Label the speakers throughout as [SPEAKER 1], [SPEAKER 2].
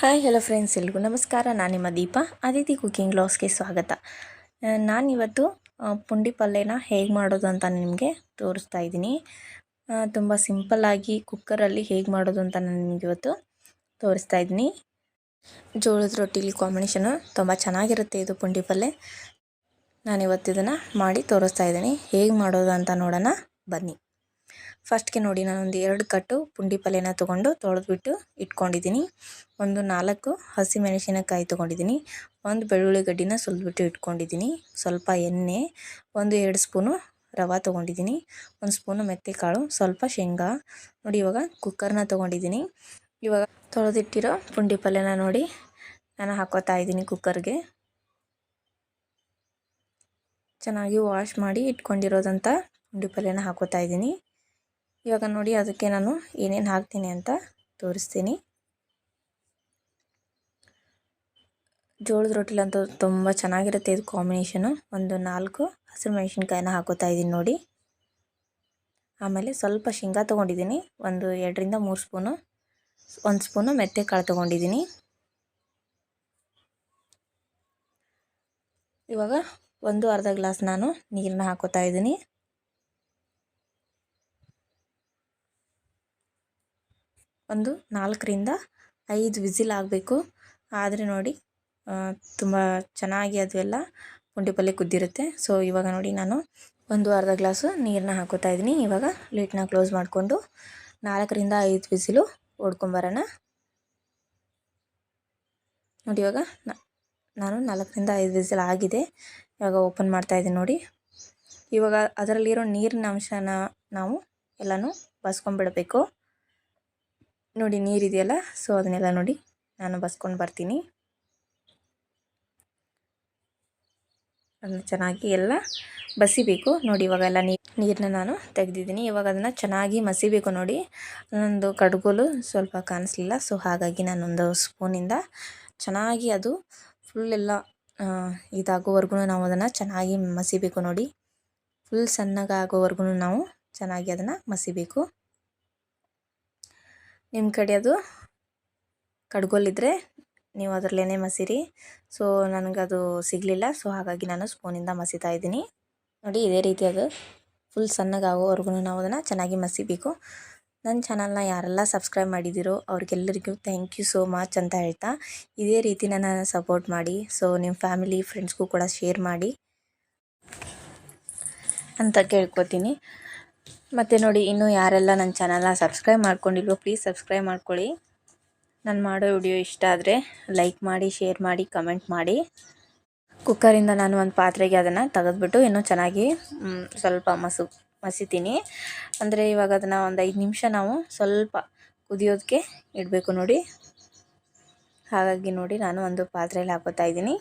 [SPEAKER 1] Hi hello friends ಎಲ್ರಿಗೂ ನಮಸ್ಕಾರ. ನಾನು ನಿಮ್ಮ ದೀಪ. ಅದಿತಿ ಕುಕ್ಕಿಂಗ್ ಲಾಸ್ಗೆ ಸ್ವಾಗತ. ನಾನಿವತ್ತು ಪುಂಡಿ ಪಲ್ಯನ ಹೇಗೆ ಮಾಡೋದು ಅಂತ ನಿಮಗೆ ತೋರಿಸ್ತಾ ಇದ್ದೀನಿ. ತುಂಬ ಸಿಂಪಲ್ಲಾಗಿ ಕುಕ್ಕರಲ್ಲಿ ಹೇಗೆ ಮಾಡೋದು ಅಂತ ನಾನು ನಿಮಗೆ ಇವತ್ತು ತೋರಿಸ್ತಾ ಇದ್ದೀನಿ. ಜೋಳದ ರೊಟ್ಟಿಲಿ ಕಾಂಬಿನೇಷನು ತುಂಬ ಚೆನ್ನಾಗಿರುತ್ತೆ ಇದು ಪುಂಡಿ ಪಲ್ಯ. ನಾನಿವತ್ತು ಇದನ್ನು ಮಾಡಿ ತೋರಿಸ್ತಾ ಇದ್ದೀನಿ. ಹೇಗೆ ಮಾಡೋದು ಅಂತ ನೋಡೋಣ. ಬನ್ನಿ. ಫಸ್ಟ್ಗೆ ನೋಡಿ ನಾನೊಂದು ಎರಡು ಕಟ್ಟು ಪುಂಡಿ ಪಲ್ಯನ ತೊಗೊಂಡು ತೊಳೆದ್ಬಿಟ್ಟು ಇಟ್ಕೊಂಡಿದ್ದೀನಿ. ಒಂದು ನಾಲ್ಕು ಹಸಿ ಮೆಣಸಿನಕಾಯಿ ತೊಗೊಂಡಿದ್ದೀನಿ. ಒಂದು ಬೆಳ್ಳುಳ್ಳಿ ಗಡ್ಡಿನ ಸುಲಿದ್ಬಿಟ್ಟು ಇಟ್ಕೊಂಡಿದ್ದೀನಿ. ಸ್ವಲ್ಪ ಎಣ್ಣೆ, ಒಂದು ಎರಡು ಸ್ಪೂನು ರವೆ ತೊಗೊಂಡಿದ್ದೀನಿ. ಒಂದು ಸ್ಪೂನು ಮೆತ್ತೆಕಾಳು, ಸ್ವಲ್ಪ ಶೇಂಗಾ. ನೋಡಿ ಇವಾಗ ಕುಕ್ಕರ್ನ ತೊಗೊಂಡಿದ್ದೀನಿ. ಇವಾಗ ತೊಳೆದಿಟ್ಟಿರೋ ಪುಂಡಿ ಪಲ್ಯನ ನೋಡಿ ನಾನು ಹಾಕೋತಾ ಇದ್ದೀನಿ ಕುಕ್ಕರ್ಗೆ. ಚೆನ್ನಾಗಿ ವಾಶ್ ಮಾಡಿ ಇಟ್ಕೊಂಡಿರೋದಂಥ ಪುಂಡಿ ಪಲ್ಯನ ಹಾಕೋತಾ ಇದ್ದೀನಿ. ಇವಾಗ ನೋಡಿ ಅದಕ್ಕೆ ನಾನು ಏನೇನು ಹಾಕ್ತೀನಿ ಅಂತ ತೋರಿಸ್ತೀನಿ. ಜೋಳದ ರೊಟ್ಟಿಲಂತೂ ತುಂಬ ಚೆನ್ನಾಗಿರುತ್ತೆ ಇದು ಕಾಂಬಿನೇಷನು. ಒಂದು ನಾಲ್ಕು ಹಸಿರು ಮೆಣಸಿನ್ಕಾಯಿನ ಹಾಕೋತಾ ಇದ್ದೀನಿ ನೋಡಿ. ಆಮೇಲೆ ಸ್ವಲ್ಪ ಶೇಂಗಾ ತೊಗೊಂಡಿದ್ದೀನಿ. ಒಂದು ಎರಡರಿಂದ ಮೂರು ಸ್ಪೂನು, ಒಂದು ಸ್ಪೂನು ಮೆತ್ತೆ ಕಾಳು ತೊಗೊಂಡಿದ್ದೀನಿ. ಇವಾಗ ಒಂದು ಅರ್ಧ ಗ್ಲಾಸ್ ನಾನು ನೀರನ್ನ ಹಾಕೋತಾ ಇದ್ದೀನಿ. ಒಂದು ನಾಲ್ಕರಿಂದ ಐದು ವಿಸಿಲ್ ಆಗಬೇಕು. ಆದರೆ ನೋಡಿ ತುಂಬ ಚೆನ್ನಾಗಿ ಅದು ಎಲ್ಲ ಪುಂಡಿ ಪಲ್ಯ ಕುದ್ದಿರುತ್ತೆ. ಸೊ ಇವಾಗ ನೋಡಿ ನಾನು ಒಂದು ಅರ್ಧ ಗ್ಲಾಸು ನೀರನ್ನ ಹಾಕೋತಾ ಇದ್ದೀನಿ. ಇವಾಗ ಲೀಟ್ನ ಕ್ಲೋಸ್ ಮಾಡಿಕೊಂಡು ನಾಲ್ಕರಿಂದ ಐದು ವಿಸಿಲು ಹೊಡ್ಕೊಂಬರೋಣ. ನೋಡಿ ಇವಾಗ ನಾನು ನಾಲ್ಕರಿಂದ ಐದು ವಿಸಿಲ್ ಆಗಿದೆ. ಇವಾಗ ಓಪನ್ ಮಾಡ್ತಾ ಇದ್ದೀನಿ ನೋಡಿ. ಇವಾಗ ಅದರಲ್ಲಿರೋ ನೀರಿನ ಅಂಶನ ನಾವು ಎಲ್ಲನೂ ಬಸ್ಕೊಂಡ್ಬಿಡಬೇಕು ನೋಡಿ ನೀರಿದೆಯಲ್ಲ ಸೊ ಅದನ್ನೆಲ್ಲ ನೋಡಿ ನಾನು ಬಸ್ಕೊಂಡು ಬರ್ತೀನಿ. ಅದನ್ನು ಚೆನ್ನಾಗಿ ಎಲ್ಲ ಬಸಿಬೇಕು. ನೋಡಿ ಇವಾಗೆಲ್ಲ ನೀರನ್ನ ನಾನು ತೆಗೆದಿದ್ದೀನಿ. ಇವಾಗ ಅದನ್ನು ಚೆನ್ನಾಗಿ ಮಸಿಬೇಕು ನೋಡಿ. ಅದೊಂದು ಕಡ್ಗೋಲು ಸ್ವಲ್ಪ ಕಾಣಿಸ್ಲಿಲ್ಲ ಸೊ ಹಾಗಾಗಿ ನಾನೊಂದು ಸ್ಪೂನಿಂದ ಚೆನ್ನಾಗಿ ಅದು ಫುಲ್ ಎಲ್ಲ ಇದಾಗೋವರೆಗೂ ನಾವು ಅದನ್ನು ಚೆನ್ನಾಗಿ ಮಸಿಬೇಕು ನೋಡಿ. ಫುಲ್ ಸಣ್ಣಗಾಗೋವರೆಗೂ ನಾವು ಚೆನ್ನಾಗಿ ಅದನ್ನು ಮಸಿಬೇಕು. ನಿಮ್ಮ ಕಡೆ ಅದು ಕಡ್ಗೋಲಿದ್ದರೆ ನೀವು ಅದರಲ್ಲೇ ಮಸಿರಿ. ಸೊ ನನಗದು ಸಿಗಲಿಲ್ಲ. ಸೊ ಹಾಗಾಗಿ ನಾನು ಸ್ಪೂನಿಂದ ಮಸೀತಾ ಇದ್ದೀನಿ. ನೋಡಿ, ಇದೇ ರೀತಿ ಅದು ಫುಲ್ ಸಣ್ಣಗಾಗೋವರೆಗೂ ನಾವು ಅದನ್ನು ಚೆನ್ನಾಗಿ ಮಸಿಬೇಕು. ನನ್ನ ಚಾನಲ್ನ ಯಾರೆಲ್ಲ ಸಬ್ಸ್ಕ್ರೈಬ್ ಮಾಡಿದ್ದೀರೋ ಅವ್ರಿಗೆಲ್ಲರಿಗೂ ಥ್ಯಾಂಕ್ ಯು ಸೋ ಮಚ್ ಅಂತ ಹೇಳ್ತಾ, ಇದೇ ರೀತಿ ನನ್ನ ಸಪೋರ್ಟ್ ಮಾಡಿ. ಸೊ ನಿಮ್ಮ ಫ್ಯಾಮಿಲಿ ಫ್ರೆಂಡ್ಸ್ಗೂ ಕೂಡ ಶೇರ್ ಮಾಡಿ ಅಂತ ಕೇಳ್ಕೊತೀನಿ. ಮತ್ತು ನೋಡಿ, ಇನ್ನೂ ಯಾರೆಲ್ಲ ನನ್ನ ಚಾನಲ್ನ ಸಬ್ಸ್ಕ್ರೈಬ್ ಮಾಡ್ಕೊಂಡಿಲ್ವೋ ಪ್ಲೀಸ್ ಸಬ್ಸ್ಕ್ರೈಬ್ ಮಾಡ್ಕೊಳ್ಳಿ. ನಾನು ಮಾಡೋ ವಿಡಿಯೋ ಇಷ್ಟ ಆದರೆ ಲೈಕ್ ಮಾಡಿ ಶೇರ್ ಮಾಡಿ ಕಮೆಂಟ್ ಮಾಡಿ. ಕುಕ್ಕರಿಂದ ನಾನು ಒಂದು ಪಾತ್ರೆಗೆ ಅದನ್ನು ತೆಗೆದುಬಿಟ್ಟು ಇನ್ನೂ ಚೆನ್ನಾಗಿ ಸ್ವಲ್ಪ ಮಸು, ಮಸಿತೀನಿ. ಅಂದರೆ ಇವಾಗ ಅದನ್ನು ಒಂದು ಐದು ನಿಮಿಷ ನಾವು ಸ್ವಲ್ಪ ಕುದಿಯೋದಕ್ಕೆ ಇಡಬೇಕು ನೋಡಿ. ಹಾಗಾಗಿ ನೋಡಿ, ನಾನು ಒಂದು ಪಾತ್ರೆಯಲ್ಲಿ ಹಾಕೋತಾ ಇದ್ದೀನಿ.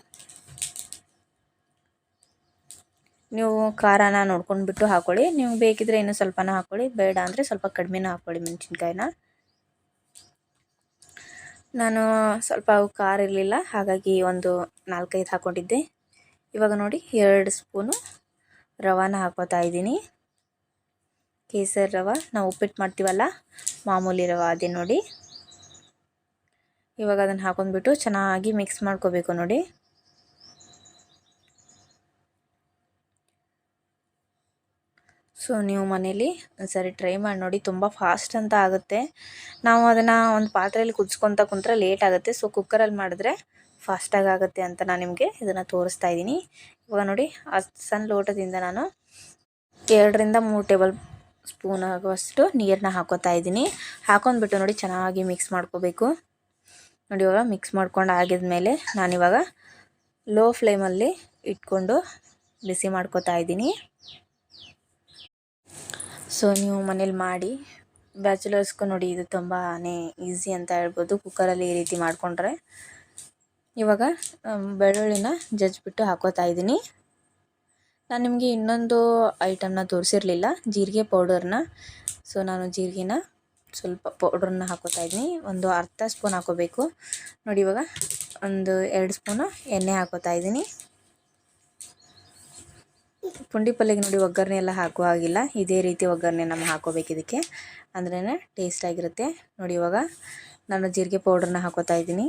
[SPEAKER 1] ನೀವು ಖಾರನ ನೋಡ್ಕೊಂಡ್ಬಿಟ್ಟು ಹಾಕ್ಕೊಳ್ಳಿ ನೀವು ಬೇಕಿದ್ರೆ ಇನ್ನೂ ಸ್ವಲ್ಪನ ಹಾಕ್ಕೊಳ್ಳಿ ಬೇಡ ಅಂದರೆ ಸ್ವಲ್ಪ ಕಡಿಮೆನ ಹಾಕ್ಕೊಳ್ಳಿ ಮೆಣಸಿನ್ಕಾಯಿನ. ನಾನು ಸ್ವಲ್ಪ ಖಾರ ಇರಲಿಲ್ಲ, ಹಾಗಾಗಿ ಒಂದು ನಾಲ್ಕೈದು ಹಾಕ್ಕೊಂಡಿದ್ದೆ ಇವಾಗ ನೋಡಿ, ಎರಡು ಸ್ಪೂನು ರವಾನ ಹಾಕೋತಾ ಇದ್ದೀನಿ. ಕೇಸರಿ ರವೆ, ನಾವು ಉಪ್ಪಿಟ್ಟು ಮಾಡ್ತೀವಲ್ಲ, ಮಾಮೂಲಿ ರವೆ ಅದೇ ನೋಡಿ. ಇವಾಗ ಅದನ್ನು ಹಾಕೊಂಡ್ಬಿಟ್ಟು ಚೆನ್ನಾಗಿ ಮಿಕ್ಸ್ ಮಾಡ್ಕೋಬೇಕು ನೋಡಿ. ಸೊ ನೀವು ಮನೇಲಿ ಸರಿ ಟ್ರೈ ಮಾಡಿ ನೋಡಿ, ತುಂಬ ಫಾಸ್ಟ್ ಅಂತ ಆಗುತ್ತೆ. ನಾವು ಅದನ್ನು ಒಂದು ಪಾತ್ರೆಯಲ್ಲಿ ಕುದಿಸ್ಕೊತ ಕುಂತ್ರೆ ಲೇಟ್ ಆಗುತ್ತೆ. ಸೊ ಕುಕ್ಕರಲ್ಲಿ ಮಾಡಿದ್ರೆ ಫಾಸ್ಟಾಗಿ ಆಗುತ್ತೆ ಅಂತ ನಾನು ನಿಮಗೆ ಇದನ್ನು ತೋರಿಸ್ತಾ ಇದ್ದೀನಿ. ಇವಾಗ ನೋಡಿ, ಆ ಸಣ್ಣ ಲೋಟದಿಂದ ನಾನು ಎರಡರಿಂದ ಮೂರು ಟೇಬಲ್ ಸ್ಪೂನ್ ಆಗುವಷ್ಟು ನೀರನ್ನ ಹಾಕೋತಾ ಇದ್ದೀನಿ. ಹಾಕೊಂಡ್ಬಿಟ್ಟು ನೋಡಿ, ಚೆನ್ನಾಗಿ ಮಿಕ್ಸ್ ಮಾಡ್ಕೋಬೇಕು. ನೋಡಿ, ಇವಾಗ ಮಿಕ್ಸ್ ಮಾಡ್ಕೊಂಡು ಆಗಿದ್ಮೇಲೆ ನಾನಿವಾಗ ಲೋ ಫ್ಲೇಮಲ್ಲಿ ಇಟ್ಕೊಂಡು ಬಿಸಿ ಮಾಡ್ಕೋತಾ ಇದ್ದೀನಿ. ಸೊ ನೀವು ಮನೇಲಿ ಮಾಡಿ ಬ್ಯಾಚುಲರ್ಸ್ಗೂ ನೋಡಿ ಇದು ತುಂಬಾ ಈಸಿ ಅಂತ ಹೇಳ್ಬೋದು. ಕುಕ್ಕರಲ್ಲಿ ಈ ರೀತಿ ಮಾಡಿಕೊಂಡ್ರೆ. ಇವಾಗ ಬೆಳ್ಳುಳ್ಳಿನ ಜಜ್ಜಿಬಿಟ್ಟು ಹಾಕೋತಾ ಇದ್ದೀನಿ. ನಾನು ನಿಮಗೆ ಇನ್ನೊಂದು ಐಟಮ್ನ ತೋರಿಸಿರಲಿಲ್ಲ. ಜೀರಿಗೆ ಪೌಡರ್ನ ಸೊ ನಾನು ಜೀರಿಗೆನ ಸ್ವಲ್ಪ ಪೌಡ್ರನ್ನ ಹಾಕೋತಾ ಇದ್ದೀನಿ. ಒಂದು ಅರ್ಧ ಸ್ಪೂನ್ ಹಾಕೋಬೇಕು. ನೋಡಿ ಇವಾಗ ಒಂದು ಎರಡು ಸ್ಪೂನು ಎಣ್ಣೆ ಹಾಕೋತಾ ಇದ್ದೀನಿ. ಪುಂಡಿ ಪಲ್ಯಗೆ ನೋಡಿ ಒಗ್ಗರಣೆ ಎಲ್ಲ ಹಾಕುವ ಹಾಗಿಲ್ಲ. ಇದೇ ರೀತಿ ಒಗ್ಗರಣೆ ನಮ್ಮ ಹಾಕೋಬೇಕು ಇದಕ್ಕೆ. ಅಂದ್ರೇ ಟೇಸ್ಟಾಗಿರುತ್ತೆ ನೋಡಿ ಇವಾಗ ನಾನು ಜೀರಿಗೆ ಪೌಡ್ರನ್ನ ಹಾಕೋತಾ ಇದ್ದೀನಿ.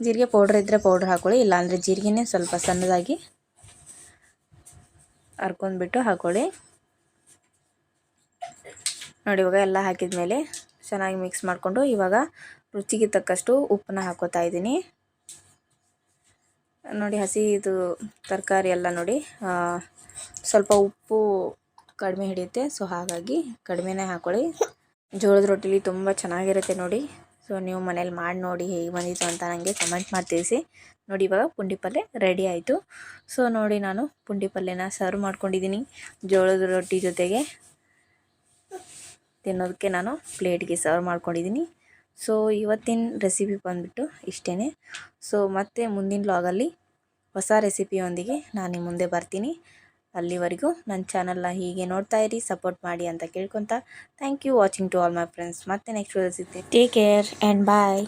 [SPEAKER 1] ಜೀರಿಗೆ ಪೌಡ್ರ್ ಇದ್ದರೆ ಪೌಡ್ರ್ ಹಾಕೊಳ್ಳಿ. ಇಲ್ಲಾಂದರೆ ಜೀರಿಗೆನೇ ಸ್ವಲ್ಪ ಸಣ್ಣದಾಗಿ ಹರ್ಕೊಂಡ್ಬಿಟ್ಟು ಹಾಕೊಳ್ಳಿ. ನೋಡಿ ಇವಾಗ ಎಲ್ಲ ಹಾಕಿದ ಮೇಲೆ ಚೆನ್ನಾಗಿ ಮಿಕ್ಸ್ ಮಾಡಿಕೊಂಡು ಇವಾಗ ರುಚಿಗೆ ತಕ್ಕಷ್ಟು ಉಪ್ಪನ್ನ ಹಾಕೋತಾ ಇದ್ದೀನಿ. ನೋಡಿ ಹಸಿ ಇದು ತರಕಾರಿ ಎಲ್ಲ ನೋಡಿ ಸ್ವಲ್ಪ ಉಪ್ಪು ಕಡಿಮೆ ಹಿಡಿಯುತ್ತೆ. ಸೊ ಹಾಗಾಗಿ ಕಡಿಮೆನೇ ಹಾಕ್ಕೊಳ್ಳಿ ಜೋಳದ ರೊಟ್ಟಿಲಿ ತುಂಬ ಚೆನ್ನಾಗಿರುತ್ತೆ ನೋಡಿ. ಸೊ ನೀವು ಮನೇಲಿ ಮಾಡಿ ನೋಡಿ ಹೇಗೆ ಬಂದಿತ್ತು ಅಂತ ನನಗೆ ಕಮೆಂಟ್ ಮಾಡಿ ತಿಳಿಸಿ. ನೋಡಿ, ಇವಾಗ ಪುಂಡಿ ಪಲ್ಯ ರೆಡಿ ಆಯಿತು. ಸೊ ನೋಡಿ ನಾನು ಪುಂಡಿ ಪಲ್ಯನ ಸರ್ವ್ ಮಾಡ್ಕೊಂಡಿದ್ದೀನಿ ಜೋಳದ ರೊಟ್ಟಿ ಜೊತೆಗೆ. ತಿನ್ನೋದಕ್ಕೆ ನಾನು ಪ್ಲೇಟ್ಗೆ ಸರ್ವ್ ಮಾಡ್ಕೊಂಡಿದ್ದೀನಿ. ಸೊ ಇವತ್ತಿನ ರೆಸಿಪಿ ಬಂದುಬಿಟ್ಟು ಇಷ್ಟೇ ಸೊ ಮತ್ತೆ ಮುಂದಿನ ಲಾಗಲ್ಲಿ ಹೊಸ ರೆಸಿಪಿಯೊಂದಿಗೆ ನಾನು ನಿಮ್ಮ ಮುಂದೆ ಬರ್ತೀನಿ. ಅಲ್ಲಿವರೆಗೂ ನನ್ನ ಚಾನಲ್ನ ಹೀಗೆ ನೋಡ್ತಾ ಇರಿ ಸಪೋರ್ಟ್ ಮಾಡಿ ಅಂತ ಕೇಳ್ಕೊತ thank you watching to all my friends ಮತ್ತೆ ನೆಕ್ಸ್ಟ್ ಸಿಗ್ತೀನಿ. Take care and bye